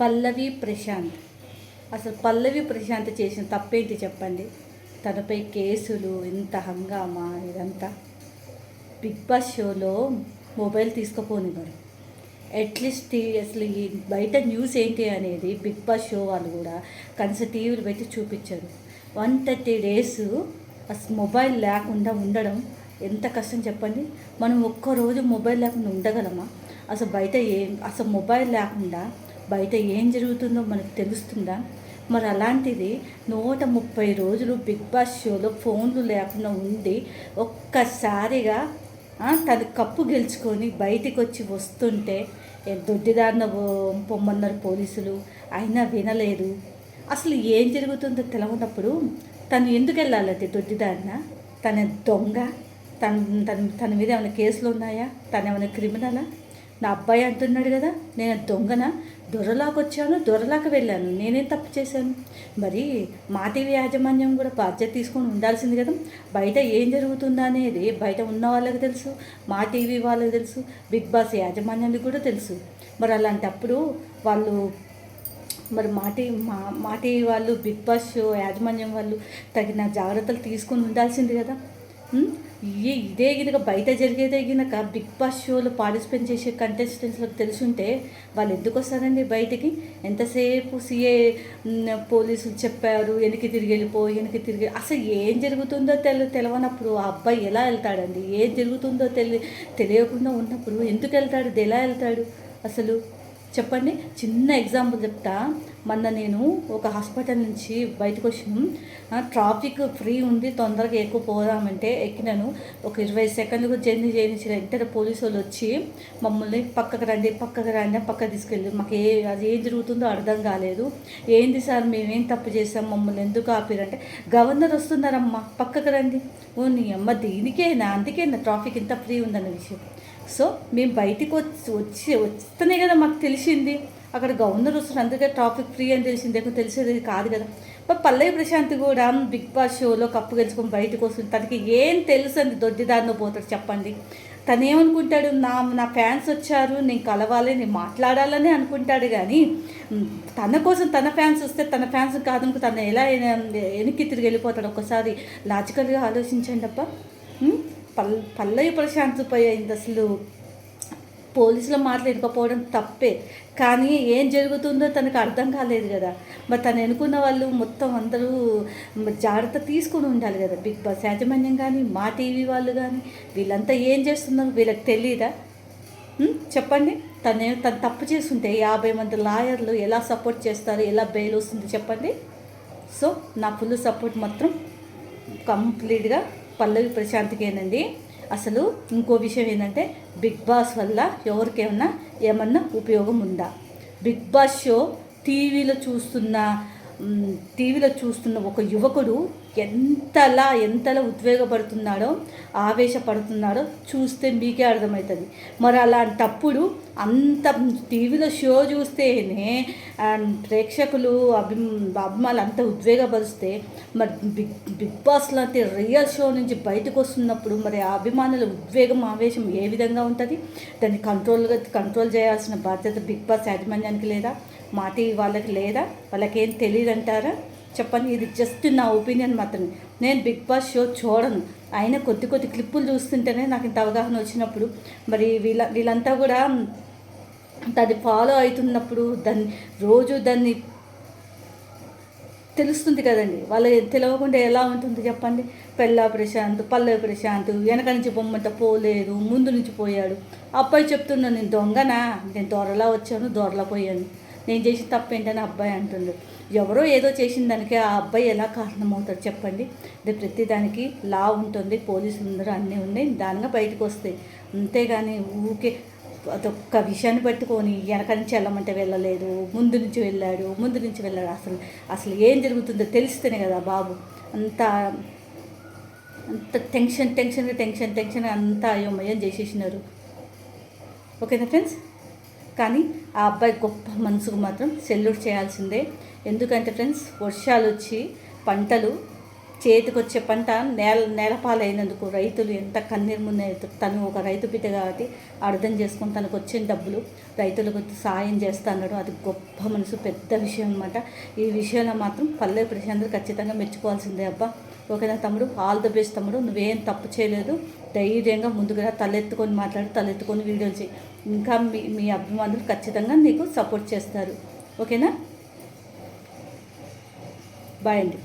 పల్లవి ప్రశాంత్. అసలు పల్లవి ప్రశాంత్ చేసిన తప్పేంటి చెప్పండి? తనపై కేసులు ఇంత హంగామా ఇదంతా. బిగ్ బాస్ షోలో మొబైల్ తీసుకుపోనివ్వరు. అట్లీస్ట్ టీ- అసలు ఈ బయట న్యూస్ ఏంటి అనేది బిగ్ బాస్ షో వాళ్ళు కూడా కనీసం టీవీలు పెట్టి చూపించారు. వన్ థర్టీ డేస్ అసలు మొబైల్ లేకుండా ఉండడం ఎంత కష్టం చెప్పండి? మనం ఒక్కరోజు మొబైల్ లేకుండా ఉండగలమా? అసలు బయట ఏం అసలు మొబైల్ లేకుండా బయట ఏం జరుగుతుందో మనకు తెలుస్తుందా? మరి అలాంటిది నూట ముప్పై రోజులు బిగ్ బాస్ షోలో ఫోన్లు లేకుండా ఉండి ఒక్కసారిగా తన కప్పు గెలుచుకొని బయటికి వచ్చి వస్తుంటే దొడ్డిదారిన పొమ్మన్నారు పోలీసులు. అయినా వినలేదు. అసలు ఏం జరుగుతుందో తెలవనప్పుడు తను ఎందుకు వెళ్ళాలంటే దొడ్డిదారిన? తన దొంగ? తన తన తన మీద ఏమైనా కేసులు ఉన్నాయా? తను ఏమైనా క్రిమినలా? నా అబ్బాయి అంటున్నాడు కదా నేను దొంగన? దొరలాకు వచ్చాను దొరలాకు వెళ్ళాను. నేనేం తప్పు చేశాను? మరి మా టీవీ యాజమాన్యం కూడా బాధ్యత తీసుకొని ఉండాల్సింది కదా. బయట ఏం జరుగుతుందా అనేది బయట ఉన్న వాళ్ళకి తెలుసు మా టీవీ వాళ్ళకి తెలుసు బిగ్ బాస్ యాజమాన్యానికి కూడా తెలుసు. మరి అలాంటప్పుడు వాళ్ళు మరి మాటి మా మాటి వాళ్ళు బిగ్ బాస్ యాజమాన్యం వాళ్ళు తగిన జాగ్రత్తలు తీసుకొని ఉండాల్సింది కదా. ఇదే గినక బయట జరిగేదే గినక బిగ్ బాస్ షోలో పార్టిసిపేట్ చేసే కంటెస్టెంట్స్లకు తెలుసుంటే వాళ్ళు ఎందుకు వస్తారండి బయటికి? ఎంతసేపు సీఏ పోలీసులు చెప్పారు వెనక్కి తిరిగి వెళ్ళిపో వెనక్కి తిరిగి అసలు ఏం జరుగుతుందో తెల తెలవనప్పుడు ఆ అబ్బాయి ఎలా వెళ్తాడండి? ఏం జరుగుతుందో తెలి తెలియకుండా ఉన్నప్పుడు ఎందుకు వెళ్తాడు? ఎలా వెళ్తాడు? అసలు చెప్పండి. చిన్న ఎగ్జాంపుల్ చెప్తా. మొన్న నేను ఒక హాస్పిటల్ నుంచి బయటకు వచ్చినాం. ట్రాఫిక్ ఫ్రీ ఉంది తొందరగా ఎక్కువ పోదామంటే ఎక్కినాను. ఒక ఇరవై సెకండ్లకు జర్నీ చేయించిన వెంటనే పోలీసు వాళ్ళు వచ్చి మమ్మల్ని పక్కకు రండి పక్కకు రండి పక్కకు తీసుకెళ్ళి మాకు ఏ అది ఏం జరుగుతుందో అర్థం కాలేదు. ఏంది సార్ మేమేం తప్పు చేసాం మమ్మల్ని ఎందుకు ఆపిరంటే గవర్నర్ వస్తున్నారమ్మా పక్కకు రండి. ఓ నీ అమ్మ దీనికేనా అందుకేనా ట్రాఫిక్ ఇంత ఫ్రీ ఉందన్న విషయం. సో మేము బయటికి వచ్చి వచ్చి వస్తేనే కదా మాకు తెలిసింది. అక్కడ గవర్నర్ వస్తున్న అందుకే ట్రాఫిక్ ఫ్రీ అని తెలిసింది. లేకపోతే తెలిసేది కాదు కదా. బట్ పల్లవి ప్రశాంత్ కూడా బిగ్ బాస్ షోలో కప్పు గెలుచుకొని బయటకు వస్తుంది. తనకి ఏం తెలుసు అని దొడ్డిదారిలో పోతాడు చెప్పండి. తను ఏమనుకుంటాడు నా నా ఫ్యాన్స్ వచ్చారు నేను కలవాలి నేను మాట్లాడాలని అనుకుంటాడు కానీ తన కోసం తన ఫ్యాన్స్ వస్తే తన ఫ్యాన్స్ కాదనుకో తను ఎలా వెనక్కి తిరిగి వెళ్ళిపోతాడు ఒకసారి లాజికల్గా ఆలోచించండి అప్ప పల్ పల్లవి ప్రశాంత్ పై అయింది అసలు పోలీసుల మాటలు వినకపోవడం తప్పే. కానీ ఏం జరుగుతుందో తనకు అర్థం కాలేదు కదా. మరి తను ఎన్నుకున్న వాళ్ళు మొత్తం అందరూ జాగ్రత్త తీసుకుని ఉండాలి కదా. బిగ్ బాస్ యాజమాన్యం కానీ మా టీవీ వాళ్ళు కానీ వీళ్ళంతా ఏం చేస్తున్నారు వీళ్ళకి తెలియదా చెప్పండి. తనే తను తప్పు చేస్తుంటే యాభై మంది లాయర్లు ఎలా సపోర్ట్ చేస్తారు ఎలా బెయిల్ వస్తుంది చెప్పండి. సో నా ఫుల్ సపోర్ట్ మాత్రం కంప్లీట్గా పల్లవి ప్రశాంత్కేనండి. అసలు ఇంకో విషయం ఏంటంటే బిగ్ బాస్ వల్ల ఎవరికేమన్నా ఏమన్నా ఉపయోగం ఉందా? బిగ్ బాస్ షో టీవీలో చూస్తున్న టీవీలో చూస్తున్న ఒక యువకుడు ఎంతలా ఎంతలా ఉద్వేగపడుతున్నాడో ఆవేశపడుతున్నాడో చూస్తే మీకే అర్థమవుతుంది. మరి అలాంటప్పుడు అంత టీవీలో షో చూస్తేనే ప్రేక్షకులు అభి అభిమానులు అంత ఉద్వేగపరిస్తే మరి బిగ్ బిగ్ బాస్ లాంటి రియల్ షో నుంచి బయటకు వస్తున్నప్పుడు మరి ఆ అభిమానుల ఉద్వేగం ఆవేశం ఏ విధంగా ఉంటుంది? దాన్ని కంట్రోల్గా కంట్రోల్ చేయాల్సిన బాధ్యత బిగ్ బాస్ యాజమాన్యానికి లేదా? మాట వాళ్ళకి లేదా? వాళ్ళకేం తెలియదు అంటారా చెప్పండి. ఇది జస్ట్ నా ఒపీనియన్ మాత్రమే. నేను బిగ్ బాస్ షో చూడను. అయినా కొద్ది కొద్ది క్లిప్పులు చూస్తుంటేనే నాకు ఇంత అవగాహన వచ్చినప్పుడు మరి వీళ్ళ వీళ్ళంతా కూడా దాన్ని ఫాలో అవుతున్నప్పుడు దాన్ని రోజు దాన్ని తెలుస్తుంది కదండి. వాళ్ళు తెలియకుండా ఎలా ఉంటుంది చెప్పండి? పెళ్ళ ప్రశాంత్ పల్లె ప్రశాంత్ వెనక నుంచి బొమ్మంట పోలేదు ముందు నుంచి పోయాడు. అబ్బాయి చెప్తున్నాను నేను దొంగనా? నేను దొరలా వచ్చాను దొరలా పోయాను. నేను చేసిన తప్పు ఏంటని అబ్బాయి అంటుండు. ఎవరో ఏదో చేసిన దానికి ఆ అబ్బాయి ఎలా కారణమవుతాడు చెప్పండి. ఇది ప్రతిదానికి లా ఉంటుంది పోలీసులు అందరూ అన్నీ ఉన్నాయి దానిగా బయటకు వస్తాయి. అంతేగాని ఊకే అదొక్క విషయాన్ని పట్టుకొని వెనక నుంచి వెళ్ళమంటే వెళ్ళలేదు ముందు నుంచి వెళ్ళాడు ముందు నుంచి వెళ్ళాడు. అసలు అసలు ఏం జరుగుతుందో తెలిస్తేనే కదా బాబు. అంత అంత టెన్షన్ టెన్షన్ టెన్షన్ టెన్షన్ అంతా అయోమయం చేసేసినారు. ఓకేనా ఫ్రెండ్స్? కానీ ఆ అబ్బాయి గొప్ప మనసుకు మాత్రం సెల్యూట్ చేయాల్సిందే. ఎందుకంటే ఫ్రెండ్స్ వర్షాలు వచ్చి పంటలు చేతికొచ్చే పంట నేల నేలపాలైనందుకు రైతులు ఎంత కన్నీరు ముందే తను ఒక రైతు బిడ్డ కాబట్టి అర్థం చేసుకొని తనకు వచ్చిన డబ్బులు రైతులకు సాయం చేస్తున్నాడు అది గొప్ప మనసు పెద్ద విషయం అనమాట ఈ విషయంలో మాత్రం పల్లె ప్రశాంత్ ఖచ్చితంగా మెచ్చుకోవాల్సిందే అబ్బా. ఓకేనా తమ్ముడు? ఆల్ ద బెస్ట్ తమ్ముడు. నువ్వేం తప్పు చేయలేదు. ధైర్యంగా ముందుగా తలెత్తుకొని మాట్లాడి తలెత్తుకొని వీడియోలు చేయి. ఇంకా మీ మీ అభిమానులు ఖచ్చితంగా నీకు సపోర్ట్ చేస్తారు. ఓకేనా? బాయ్ అండి.